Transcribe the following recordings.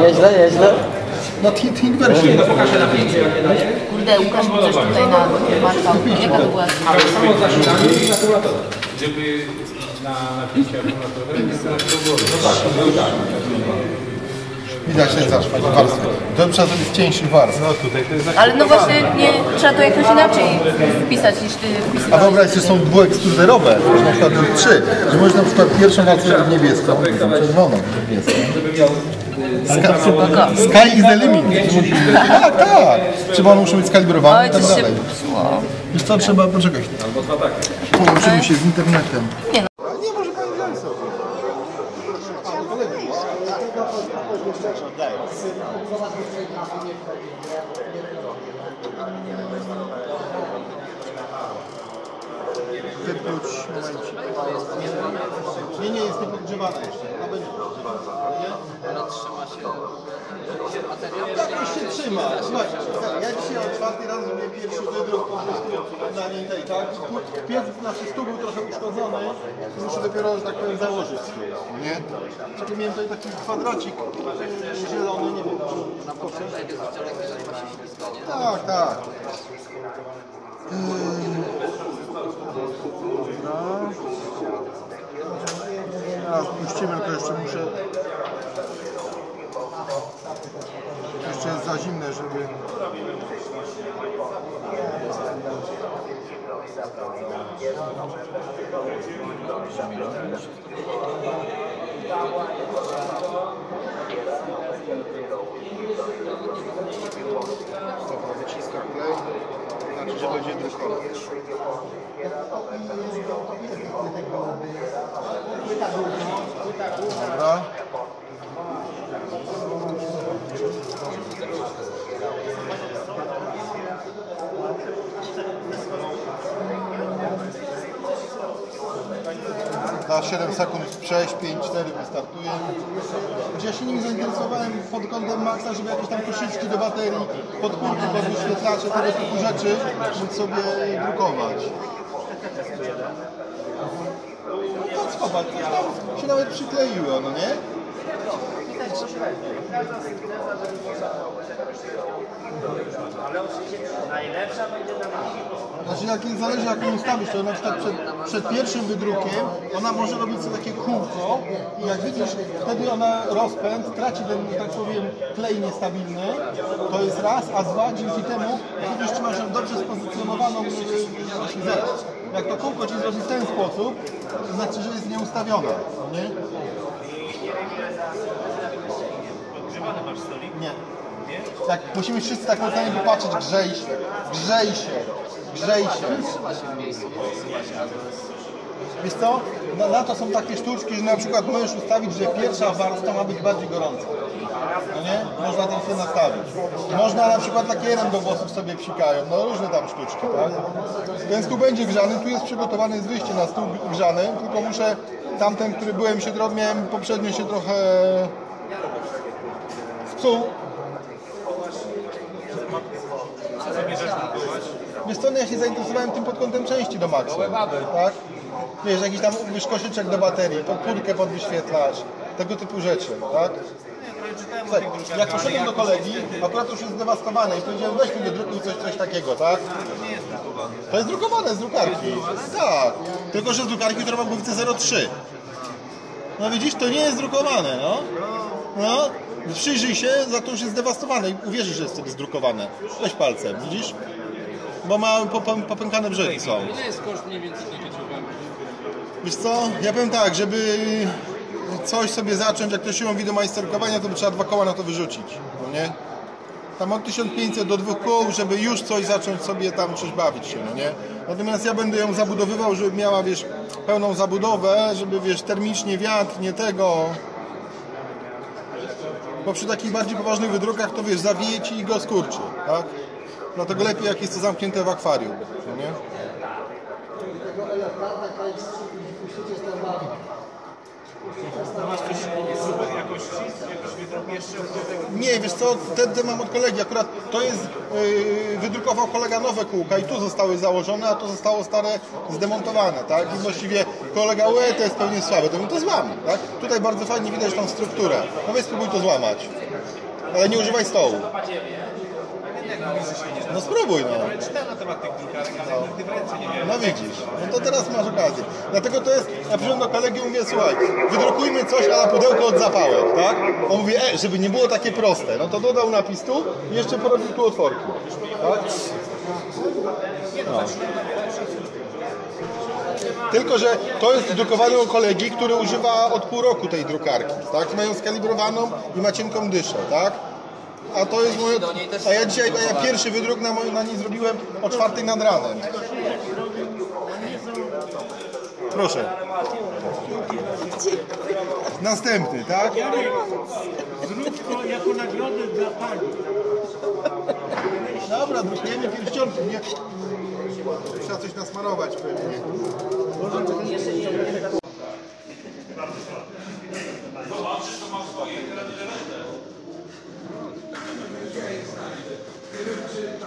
Nieźle, nieźle. Na Think Think wersji. Kurde, Łukasz mi coś tutaj na marka. Jaka to była? Samo zasilanie i akumulator. Gdyby na napięcie akumulatora nie było Widać ten zaszwać warstwy. To trzeba zrobić w cieńszych warstw. No tutaj to jest Ale no właśnie nie, trzeba to jakoś inaczej wpisać niż ty A wpisywałeś. wyobraź sobie, są dwuekstruderowe, że na przykład zrobić trzy, że możesz na przykład pierwszą warstwę niebieską, czerwoną, niebieską. Sky is the limit. Tak, tak. One muszą być skalibrowane i tak dalej. Wiesz co, trzeba poczekać. Połączymy się z internetem. Nie no. Nie, może pan wziąć sobie. Momencik. Nie, nie, jest niepodgrzewana jeszcze. Ona będzie podgrzewana. Nie? Ona trzyma się materiał. Jakoś się trzyma. Słuchaj, ja dzisiaj o czwartej rano zrobiłem pierwszy wydruk po prostu na niej tej, tak? Piec znaczy stół był trochę uszkodzony. Muszę dopiero, że tak powiem, założyć nie? Czyli miałem tutaj taki kwadracik e, zielony, nie wiem, czy na. Tak, tak. Ym. Puścimy, tylko jeszcze muszę jeszcze jest za zimne, żeby... Dobra, Znaczy, Za 7 sekund przejść, 5, 4 wystartuje. Ja się nim zainteresowałem pod kątem Maxa, żeby jakieś tam koszyczki do baterii, podpórki, pod wyświetlacze, tego typu rzeczy móc sobie drukować. No zobacz, coś się nawet przykleiło, no nie? Znaczy jak zależy jak ją ustawisz, to na przykład przed, przed pierwszym wydrukiem ona może robić sobie takie kółko i jak widzisz, wtedy ona rozpęd, traci ten, że tak powiem, klej niestabilny, to jest raz, a dwa, dzięki temu, widzisz, trzymasz ją dobrze spozycjonowaną y, y, właśnie Z. Jak to kółko ci zrobi w ten sposób, to znaczy, że jest nieustawiona, nie? Nie. Tak, musimy wszyscy tak mocno popatrzeć, grzej się, grzej się, grzej się. Trzyma się w miejscu, trzyma się, ale to jest... Wiesz co, na, na to są takie sztuczki, że na przykład możesz ustawić, że pierwsza warstwa ma być bardziej gorąca. No nie? Można tam sobie nastawić. Można na przykład lakierem do włosów sobie psikają, no różne tam sztuczki, tak? Ten stół będzie grzany, tu jest przygotowany jest wyjście na stół grzany, tylko muszę, tamten, który byłem się trochę, miałem poprzednio się trochę wpsuł. Wiesz co, no ja się zainteresowałem tym pod kątem części do Maxa. Tak? Wiesz, jakiś tam wiesz, koszyczek do baterii, podpórkę pod wyświetlacz, tego typu rzeczy, tak? Słuchaj, jak poszedłem do kolegi, akurat już jest zdewastowane i powiedziałem, weź mi wydrukuj coś, coś takiego, tak? To jest drukowane z drukarki. Tak. Tylko, że z drukarki, która ma głowicę 0,3. No widzisz, to nie jest drukowane, no. No, przyjrzyj się, za to już jest zdewastowane i uwierzysz, że jest wtedy zdrukowane. Weź palcem, widzisz? Bo ma popę- popękane brzegi są. Ile jest koszt mniej więcej? Wiesz co, ja powiem tak, żeby coś sobie zacząć, jak ktoś się mówi do majsterkowania, to by trzeba dwa koła na to wyrzucić, no nie? Tam od 1500 do dwóch kół, żeby już coś zacząć sobie tam coś bawić się, no nie? Natomiast ja będę ją zabudowywał, żeby miała, wiesz, pełną zabudowę, żeby, wiesz, termicznie wiatr, nie tego... Bo przy takich bardziej poważnych wydrukach to, wiesz, zawije ci i go skurczy, tak? Dlatego lepiej, jak jest to zamknięte w akwarium, no nie? Nie, wiesz co, ten mam od kolegi, akurat to jest, yy, wydrukował kolega nowe kółka i tu zostały założone, a to zostało stare zdemontowane, tak? I właściwie kolega UE to jest pewnie słabe, to bym to złamał, tak? Tutaj bardzo fajnie widać tą strukturę. Więc spróbuj to złamać. Ale nie używaj stołu. No spróbuj, no. Na. No widzisz, no to teraz masz okazję. Dlatego to jest, ja przyszedłem do kolegi mówię, słuchaj, wydrukujmy coś, ale pudełko od zapałek, tak? On mówi, e, żeby nie było takie proste. No to dodał napis tu i jeszcze porobił tu otworki. Tak? No. Tylko, że to jest drukowane u kolegi, który używa od pół roku tej drukarki, tak? Mają skalibrowaną i ma cienką dyszę, tak? A to jest moje... A ja dzisiaj, a ja pierwszy wydruk na, moj, na niej zrobiłem o czwartej nad ranem. Proszę. Następny, tak? Zrób to jako nagrodę dla pani. Dobra, drukujemy pierścionki, nie? Trzeba coś nasmarować pewnie. Przechodzimy już do samego konkursu 2015, czyli do Malaskie, które w tym roku odbywało się u nas. Konkurs odbywał się ostatni.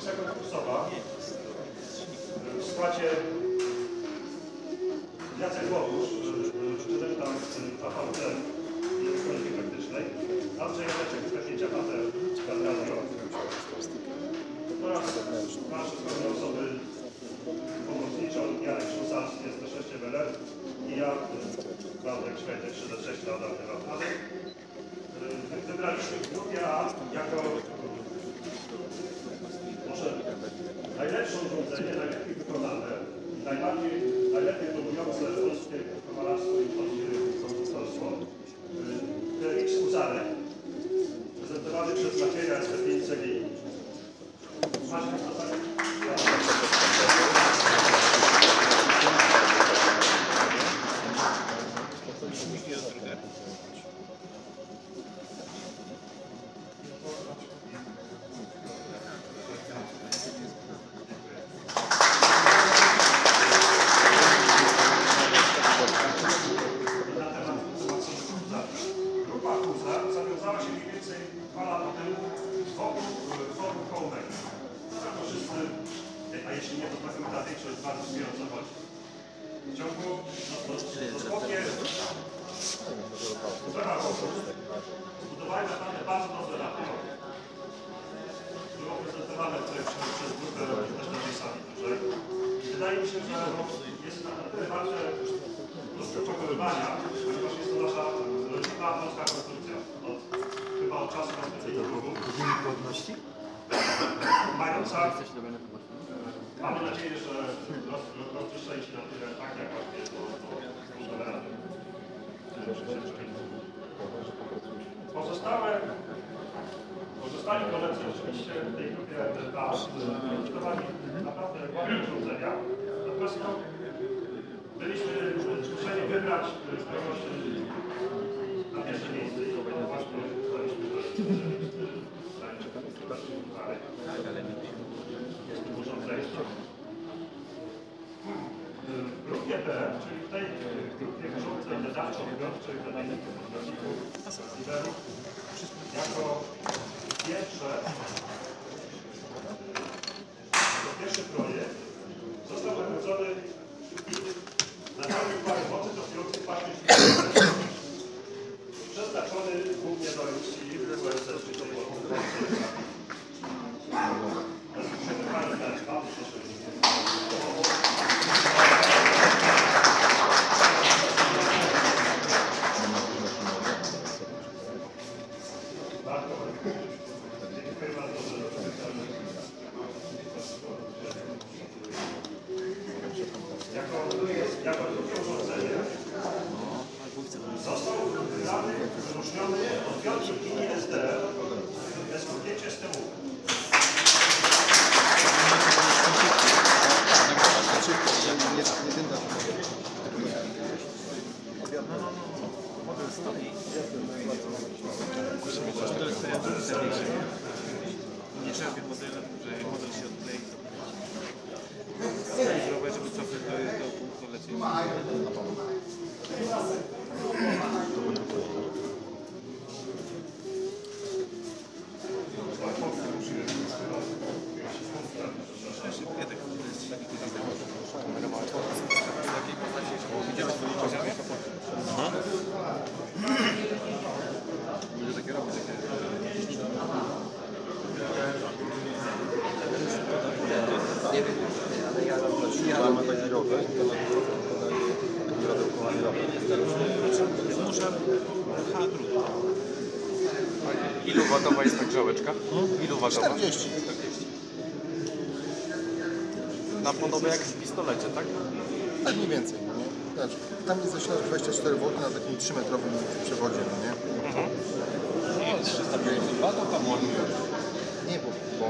komisja konkursowa w składzie Jacek Łobusz, studenta AVT i ekonomii praktycznej, Andrzej Janeczek z Kasięcia Pater, radio oraz nasze skromne osoby pomocnicze, Jarek Szusarski, jest to 6 MLR i ja, Waldek Szwedek, 36 lat, ale wybraliśmy w grupie A Huzarek, prezentowany przez Macieja z zbudowali naprawdę bardzo dobre radio. Było prezentowane tutaj przez, przez grupę tej sali dużej. I Wydaje mi się, że jest na tyle ważne do przechowywania, ponieważ jest to nasza rodzina polska konstrukcja. Od, chyba od czasu następnego drugu. Mająca, mamy nadzieję, że roz, rozwyższeni się na tyle tak, jak właśnie to, to, to rady. Pozostałe, pozostali koledzy oczywiście w tej grupie DA przygotowali naprawdę ładne urządzenia. Natomiast no, byliśmy zmuszeni wybrać kogoś na pierwsze miejsce i to właśnie że jest tu urządzenie. W grupie B, czyli w tej grupie urządzeń badawczo-odbiorczych jako pierwsze, absolutnie nie jest DL, jest zdjęcie z tyłu. Nie trzeba Ilu watowa jest ta grzałeczka? Ilu watowa? 40. Na podobę jak w pistolecie, tak? Tak mniej więcej, no nie? Znaczy, tam jest zasilacz 24 V na takim 3-metrowym przewodzie, no nie? Nie, 350 watów, a może Nie, bo, bo